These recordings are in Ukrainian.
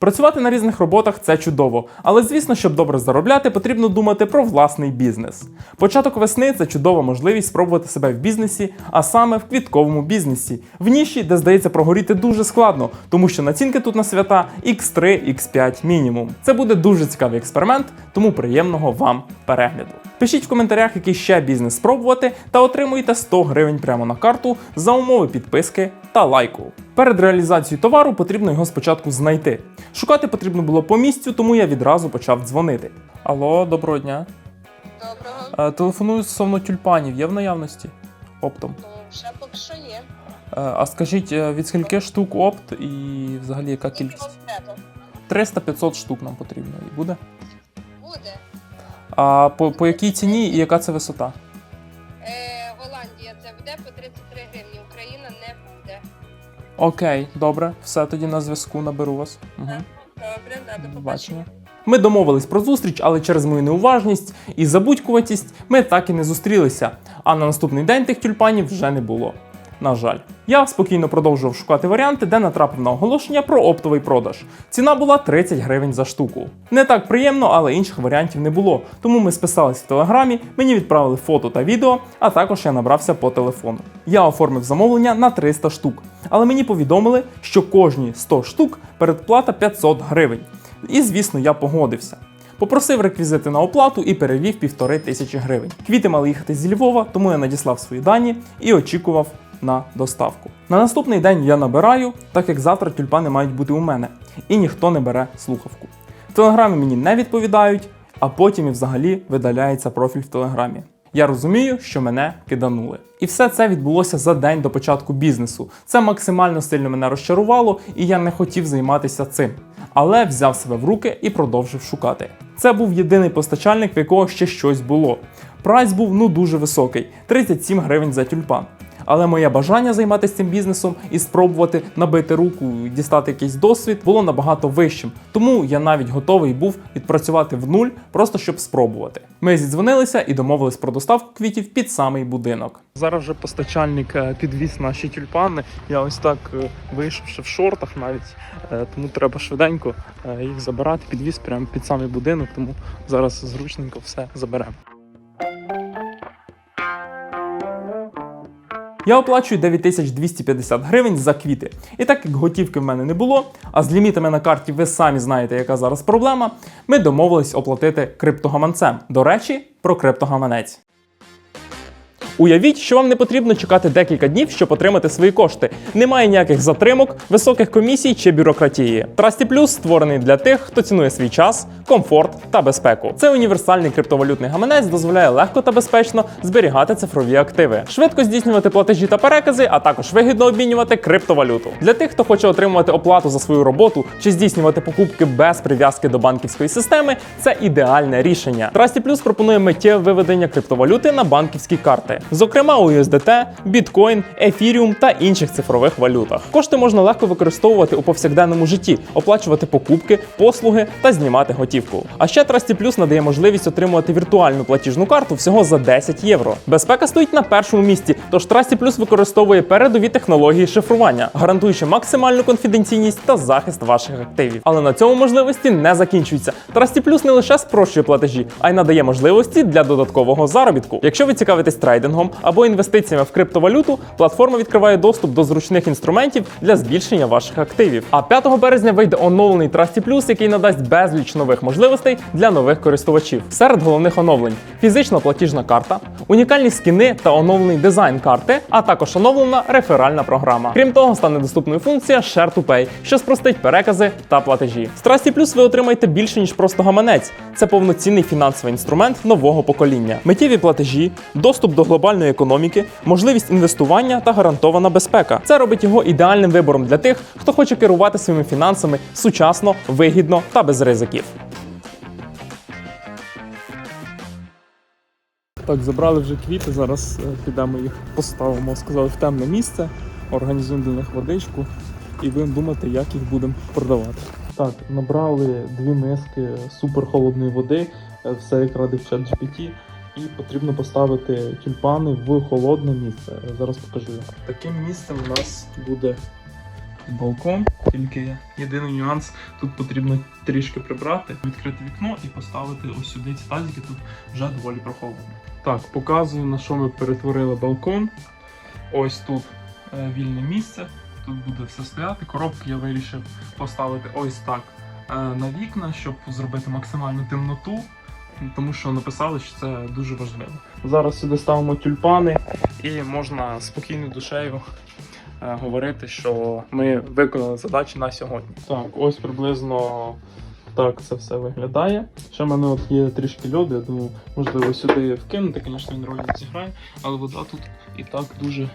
Працювати на різних роботах це чудово, але звісно, щоб добре заробляти, потрібно думати про власний бізнес. Початок весни це чудова можливість спробувати себе в бізнесі, а саме в квітковому бізнесі, в ніші, де здається прогоріти дуже складно, тому що націнки тут на свята X3, X5 мінімум. Це буде дуже цікавий експеримент, тому приємного вам перегляду. Пишіть в коментарях, який ще бізнес спробувати, та отримуйте 100 гривень прямо на карту за умови підписки та лайку. Перед реалізацією товару потрібно його спочатку знайти. Шукати потрібно було по місцю, тому я відразу почав дзвонити. Алло, доброго дня. Доброго. Е, Телефоную стосовно тюльпанів, є в наявності? Оптом. Ну, вже поки що є. Е, А скажіть, е, від скільки штук опт і взагалі яка? Кількість 300-500 штук нам потрібно і буде. буде. А по, по якій ціні і яка це висота? Е, Голландія це буде по 33 гривні. Україна не буде. Окей, добре, все тоді на зв'язку наберу вас. Угу. Добре, да, до побачення. Ми домовились про зустріч, але через мою неуважність і забудькуватість ми так і не зустрілися. А на наступний день тих тюльпанів вже не було. На жаль, я спокійно продовжував шукати варіанти, де натрапив на оголошення про оптовий продаж. Ціна була 30 гривень за штуку. Не так приємно, але інших варіантів не було. Тому ми списались в телеграмі, мені відправили фото та відео, а також я набрався по телефону. Я оформив замовлення на 300 штук, але мені повідомили, що кожні 100 штук передплата 500 гривень. І звісно, я погодився. Попросив реквізити на оплату і перевів півтори тисячі гривень. Квіти мали їхати зі Львова, тому я надіслав свої дані і очікував на доставку. На наступний день я набираю, так як завтра тюльпани мають бути у мене, і ніхто не бере слухавку. В телеграмі мені не відповідають, а потім і взагалі видаляється профіль в телеграмі. Я розумію, що мене киданули. І все це відбулося за день до початку бізнесу. Це максимально сильно мене розчарувало, і я не хотів займатися цим. Але взяв себе в руки і продовжив шукати. Це був єдиний постачальник, в якого ще щось було. Прайс був ну дуже високий 37 гривень за тюльпан. Але моє бажання займатися цим бізнесом і спробувати набити руку, дістати якийсь досвід було набагато вищим. Тому я навіть готовий був відпрацювати в нуль, просто щоб спробувати. Ми зідзвонилися і домовились про доставку квітів під самий будинок. Зараз вже постачальник е, підвіз наші тюльпани. Я ось так е, вийшов ще в шортах навіть, е, тому треба швиденько їх забирати. Підвіз прямо під самий будинок, тому зараз зручненько все заберемо. Я оплачую 9250 гривень за квіти. І так як готівки в мене не було, а з лімітами на карті ви самі знаєте, яка зараз проблема, ми домовились оплатити криптогаманцем. До речі, про криптогаманець. Уявіть, що вам не потрібно чекати декілька днів, щоб отримати свої кошти. Немає ніяких затримок, високих комісій чи бюрократії. Trusty Plus створений для тих, хто цінує свій час, комфорт та безпеку. Це універсальний криптовалютний гаманець дозволяє легко та безпечно зберігати цифрові активи, швидко здійснювати платежі та перекази, а також вигідно обмінювати криптовалюту. Для тих, хто хоче отримувати оплату за свою роботу чи здійснювати покупки без прив'язки до банківської системи, це ідеальне рішення. Trusty Plus пропонує миттєве виведення криптовалюти на банківські карти, зокрема у USDT, Bitcoin, Ethereum та інших цифрових валютах. Кошти можна легко використовувати у повсякденному житті, оплачувати покупки, послуги та знімати готівку. А ще Trusty Plus надає можливість отримувати віртуальну платіжну карту всього за 10 євро. Безпека стоїть на першому місці, тож Trusty Plus використовує передові технології шифрування, гарантуючи максимальну конфіденційність та захист ваших активів. Але на цьому можливості не закінчуються. Trusty Plus не лише спрощує платежі, а й надає можливості для додаткового заробітку. Якщо ви цікавитесь трейдингом або інвестиціями в криптовалюту, платформа відкриває доступ до зручних інструментів для збільшення ваших активів. А 5 березня вийде оновлений Trusty Plus, який надасть безліч нових можливостей для нових користувачів. Серед головних оновлень: фізична платіжна карта, унікальні скіни та оновлений дизайн карти, а також оновлена реферальна програма. Крім того, стане доступною функція Share to Pay, що спростить перекази та платежі. З Trusty Plus ви отримаєте більше ніж просто гаманець. Це повноцінний фінансовий інструмент нового покоління, миттєві платежі, доступ до глобальної економіки, можливість інвестування та гарантована безпека. Це робить його ідеальним вибором для тих, хто хоче керувати своїми фінансами сучасно, вигідно та без ризиків. Так, забрали вже квіти, зараз е, підемо їх поставимо, сказали, в темне місце, організуємо для них водичку і будемо думати, як їх будемо продавати. Так, набрали дві миски супер холодної води, е, все як радив чат GPT, і потрібно поставити тюльпани в холодне місце. Зараз покажу. Таким місцем у нас буде балкон, тільки єдиний нюанс тут потрібно трішки прибрати, відкрити вікно і поставити ось сюди ці тазики. Тут вже доволі прохолодно. Так, показую на що ми перетворили балкон. Ось тут е, вільне місце. Тут буде все стояти. Коробки я вирішив поставити ось так е, на вікна, щоб зробити максимальну темноту. Тому що написали, що це дуже важливо. Зараз сюди ставимо тюльпани, і можна спокійною душею говорити, що ми виконали задачі на сьогодні. Так, ось приблизно так це все виглядає. Ще в мене от є трішки льоду, я думаю, можливо сюди вкинути, звісно, він роль не зіграє, але вода тут і так дуже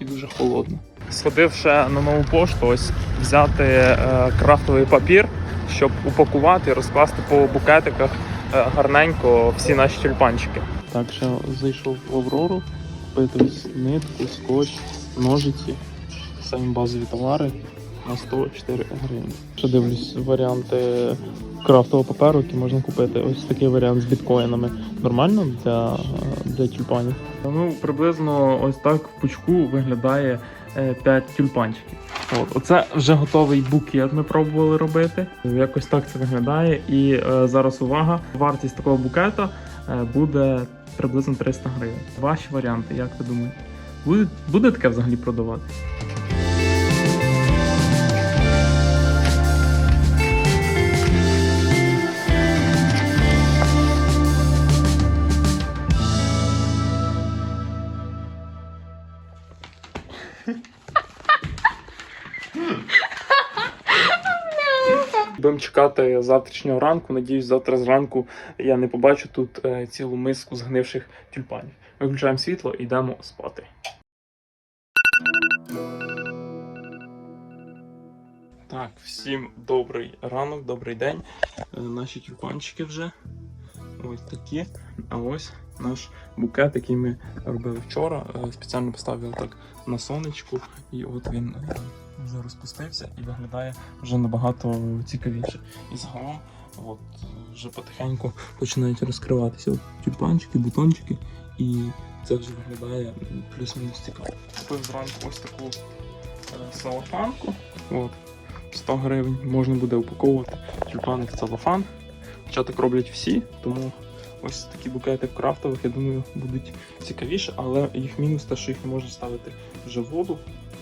і дуже холодна. Сходив ще на нову пошту, ось взяти е, крафтовий папір, щоб упакувати і розкласти по букетиках е, гарненько всі наші тюльпанчики. Так, ще зайшов в Аврору, купити ось нитку, скотч, ножиці, самі базові товари на 104 гривні. Ще дивлюсь варіанти крафтового паперу, які можна купити. Ось такий варіант з біткоїнами. Нормально для, для тюльпанів. Ну, приблизно ось так в пучку виглядає 5 тюльпанчиків. От, оце вже готовий букет. Ми пробували робити. Якось так це виглядає. І е, зараз увага. Вартість такого букета е, буде приблизно 300 гривень. Ваші варіанти, як ви думаєте? Буде, буде таке взагалі продавати? Будемо чекати завтрашнього ранку. Надіюсь, завтра зранку я не побачу тут е, цілу миску згнивших тюльпанів. Виключаємо світло і йдемо спати. Так, всім добрий ранок, добрий день. Е, Наші тюльпанчики вже ось такі. А ось наш букет, який ми робили вчора. Е, Спеціально поставив так на сонечку, і от він е, вже розпустився і виглядає вже набагато цікавіше. І загалом, от вже потихеньку починають розкриватися тюльпанчики, бутончики, і це вже виглядає плюс-мінус цікаво. Купив зранку ось таку е, салафанку. От, 100 гривень можна буде упаковувати тюльпани в целофан. Хоча так роблять всі, тому ось такі букети в крафтових, я думаю, будуть цікавіше, але їх мінус те, що їх не можна ставити вже в воду.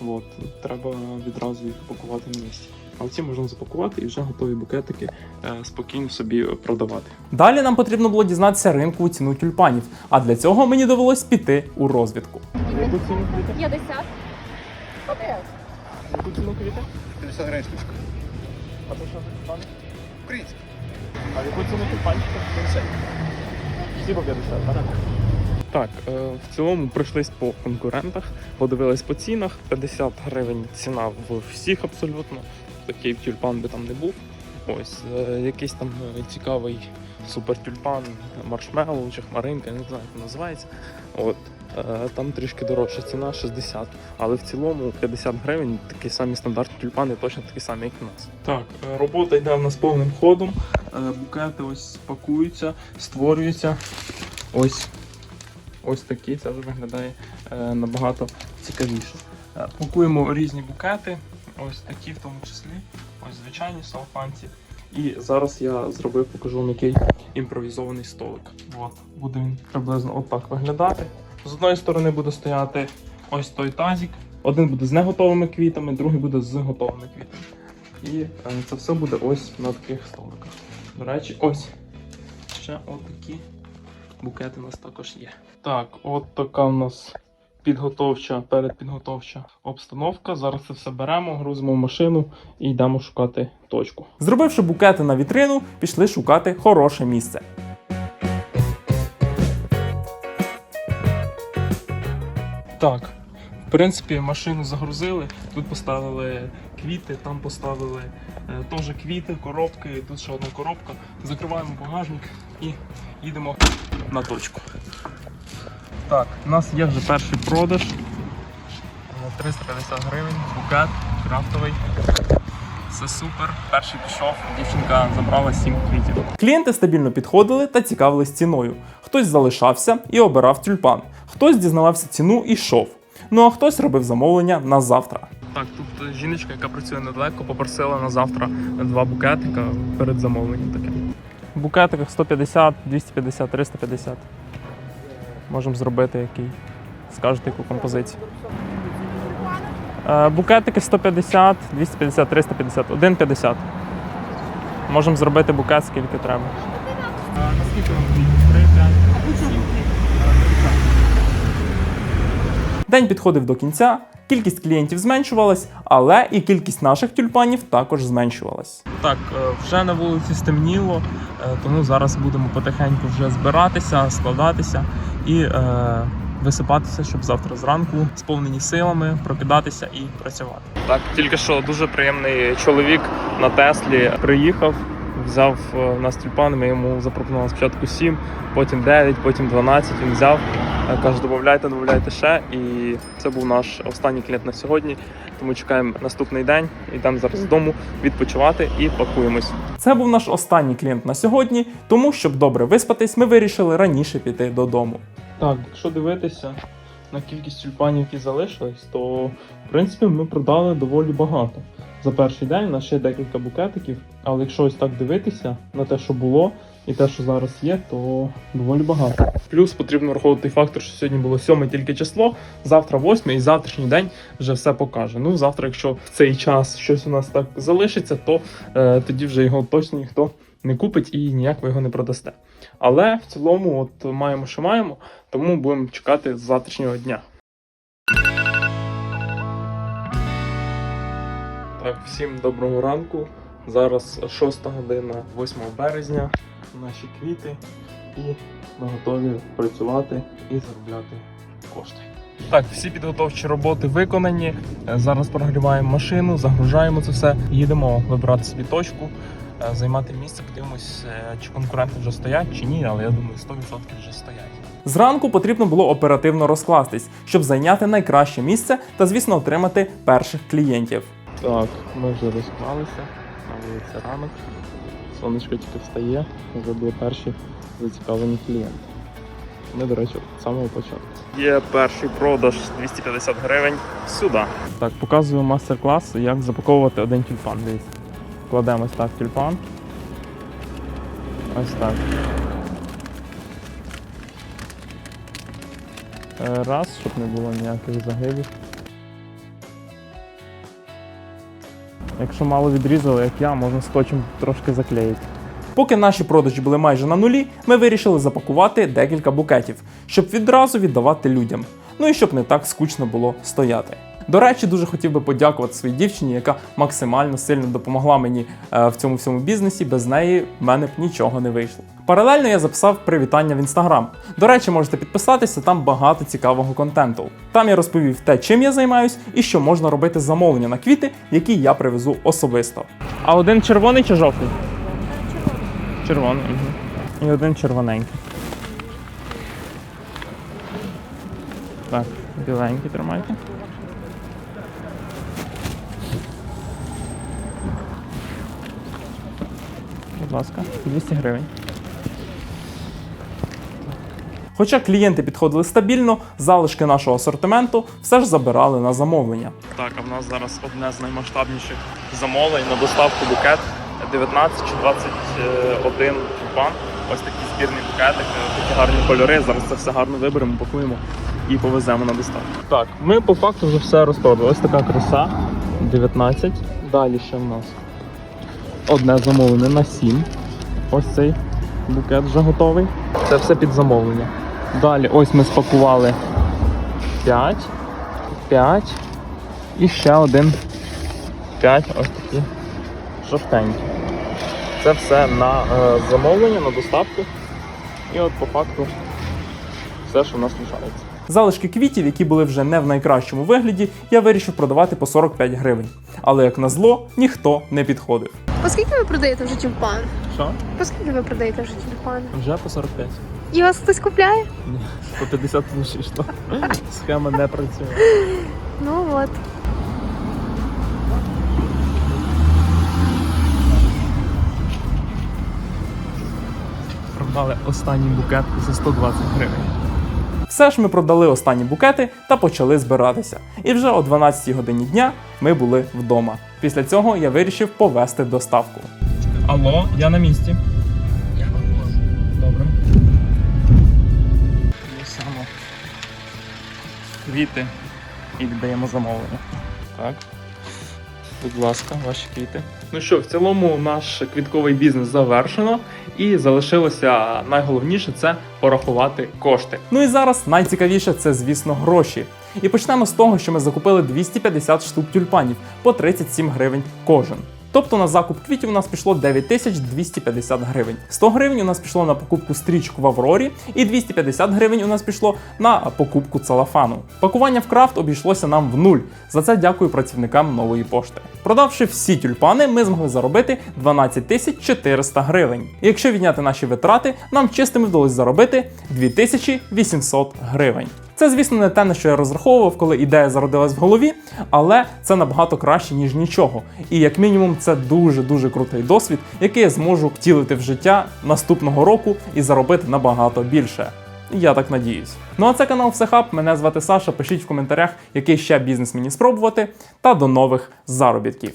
От, треба відразу їх пакувати на місці. А ці можна запакувати і вже готові букетики е, спокійно собі продавати. Далі нам потрібно було дізнатися ринку ціну тюльпанів, а для цього мені довелось піти у розвідку. Яку ціну квіти? 50. Яку ціну квіти? 50 гривень штучка. А то що за тюльпани? А яку ціну тюльпанчика? 50. Всі по 50, так? Так, е, в цілому пройшлись по конкурентах, подивились по цінах. 50 гривень ціна в всіх абсолютно. Такий тюльпан би там не був. Ось е, якийсь там е, цікавий супер тюльпан, маршмеллоу чи хмаринка, не знаю, як називається. От. е, Там трішки дорожча ціна 60, але в цілому 50 гривень такі самі стандартні тюльпани, точно такі самі, як у нас. Так, е, робота йде в нас повним ходом. Е, Букети ось пакуються, створюються. Ось ось такі, це вже виглядає набагато цікавіше. Пакуємо різні букети, ось такі в тому числі, ось звичайні салфанці. І зараз я зробив, покажу вам який імпровізований столик. От, буде він приблизно отак виглядати. З одної сторони буде стояти ось той тазик. Один буде з неготовими квітами, другий буде з готовими квітами. І е, це все буде ось на таких столиках. До речі, ось ще отакі букети у нас також є. Так, от така у нас підготовча, передпідготовча обстановка. Зараз це все беремо, грузимо в машину і йдемо шукати точку. Зробивши букети на вітрину, пішли шукати хороше місце. Так, в принципі, машину загрузили. Тут поставили квіти, там поставили е, теж квіти, коробки, тут ще одна коробка. Закриваємо багажник і їдемо на точку. Так, у нас є вже перший продаж. Е, 350 гривень, букет крафтовий. Все супер. Перший пішов, дівчинка забрала 7 квітів. Клієнти стабільно підходили та цікавились ціною. Хтось залишався і обирав тюльпан, хтось дізнавався ціну і йшов. Ну а хтось робив замовлення на завтра. Так, тут жіночка, яка працює недалеко, попросила на завтра два букетика перед замовленням таке. Букетиках 150, 250, 350. Можемо зробити який. Скажете, яку композицію. Е, Букетики 150, 250, 350, 1,50. Можемо зробити букет скільки треба. День підходив до кінця, кількість клієнтів зменшувалась, але і кількість наших тюльпанів також зменшувалась. Так, е, вже на вулиці стемніло, е, тому зараз будемо потихеньку вже збиратися, складатися і е, висипатися, щоб завтра зранку сповнені силами прокидатися і працювати. Так, тільки що дуже приємний чоловік на Теслі приїхав. Взяв е, у нас тюльпани, ми йому запропонували спочатку 7, потім 9, потім 12. Він взяв, е, каже, додавайте, додавайте ще. І це був наш останній клієнт на сьогодні. Тому чекаємо наступний день, йдемо зараз додому відпочивати і пакуємось. Це був наш останній клієнт на сьогодні, тому щоб добре виспатись, ми вирішили раніше піти додому. Так, якщо дивитися на кількість тюльпанів, які залишились, то в принципі ми продали доволі багато. За перший день у нас ще декілька букетиків, але якщо ось так дивитися на те, що було, і те, що зараз є, то доволі багато. Плюс потрібно враховувати фактор, що сьогодні було сьоме тільки число, завтра восьме, і завтрашній день вже все покаже. Ну, завтра, якщо в цей час щось у нас так залишиться, то е, тоді вже його точно ніхто не купить і ніяк ви його не продасте. Але в цілому, от маємо, що маємо, тому будемо чекати з завтрашнього дня. Так, всім доброго ранку. Зараз 6 година, 8 березня. Наші квіти, і ми готові працювати і заробляти кошти. Так, всі підготовчі роботи виконані. Е, Зараз прогріваємо машину, загружаємо це все. Їдемо вибирати собі точку, е, займати місце. Подивимось, е, чи конкуренти вже стоять, чи ні, але я думаю, 100% вже стоять. Зранку потрібно було оперативно розкластись, щоб зайняти найкраще місце та, звісно, отримати перших клієнтів. Так, ми вже розклалися. На вулиці ранок. Сонечко тільки встає, вже були перші зацікавлені клієнти. Ми, до речі, з самого початку. Є перший продаж 250 гривень сюди. Так, показую мастер-клас, як запаковувати один тюльпан. Дивіться. Кладемо ось так тюльпан. Ось так. Е, Раз, щоб не було ніяких загибів. Якщо мало відрізали, як я, можна скотчем трошки заклеїти. Поки наші продажі були майже на нулі, ми вирішили запакувати декілька букетів, щоб відразу віддавати людям. Ну і щоб не так скучно було стояти. До речі, дуже хотів би подякувати своїй дівчині, яка максимально сильно допомогла мені е, в цьому всьому бізнесі. Без неї в мене б нічого не вийшло. Паралельно я записав привітання в інстаграм. До речі, можете підписатися, там багато цікавого контенту. Там я розповів те, чим я займаюсь і що можна робити замовлення на квіти, які я привезу особисто. А один червоний чи жовтий? Червоний. Угу. І один червоненький. Так, біленький тримайте. Будь ласка, 200 гривень. Хоча клієнти підходили стабільно, залишки нашого асортименту все ж забирали на замовлення. Так, а в нас зараз одне з наймасштабніших замовлень на доставку букет 19 чи 21 тюльпан. Ось такий збірний букетик, е, такі гарні кольори. Зараз це все гарно виберемо, пакуємо і повеземо на доставку. Так, ми по факту вже все розпродали. Ось така краса 19. Далі ще в нас одне замовлення на 7. Ось цей букет вже готовий. Це все під замовлення. Далі ось ми спакували 5, 5 і ще один 5 ось такі жовтенькі. Це все на е, замовлення, на доставку. І от по факту все, що в нас лишається. Залишки квітів, які були вже не в найкращому вигляді, я вирішив продавати по 45 гривень. Але як назло, ніхто не підходив. Оскільки ви продаєте вже тюльпан? Що? Оскільки ви продаєте вже тюльпан? Вже по 45. І вас хтось купляє? Ні, по 50 вже йшло. Схема не працює. Ну от. Продали останній букет за 120 гривень. Все ж ми продали останні букети та почали збиратися. І вже о 12 годині дня ми були вдома. Після цього я вирішив повести доставку. Алло, я на місці. Я можу. Добре. Квіти і віддаємо замовлення. Так. Будь ласка, ваші квіти. Ну що, в цілому наш квітковий бізнес завершено, і залишилося найголовніше це порахувати кошти. Ну і зараз найцікавіше це, звісно, гроші. І почнемо з того, що ми закупили 250 штук тюльпанів по 37 гривень кожен. Тобто на закуп квітів у нас пішло 9250 гривень. 100 гривень у нас пішло на покупку стрічок в Аврорі, і 250 гривень у нас пішло на покупку целофану. Пакування в крафт обійшлося нам в нуль. За це дякую працівникам нової пошти. Продавши всі тюльпани, ми змогли заробити 12 400 гривень. І якщо відняти наші витрати, нам чистими вдалося заробити 2800 гривень. Це, звісно, не те, на що я розраховував, коли ідея зародилась в голові, але це набагато краще, ніж нічого. І як мінімум, це дуже-дуже крутий досвід, який я зможу втілити в життя наступного року і заробити набагато більше. Я так надіюсь. Ну а це канал Всехаб. Мене звати Саша. Пишіть в коментарях, який ще бізнес мені спробувати. Та до нових заробітків.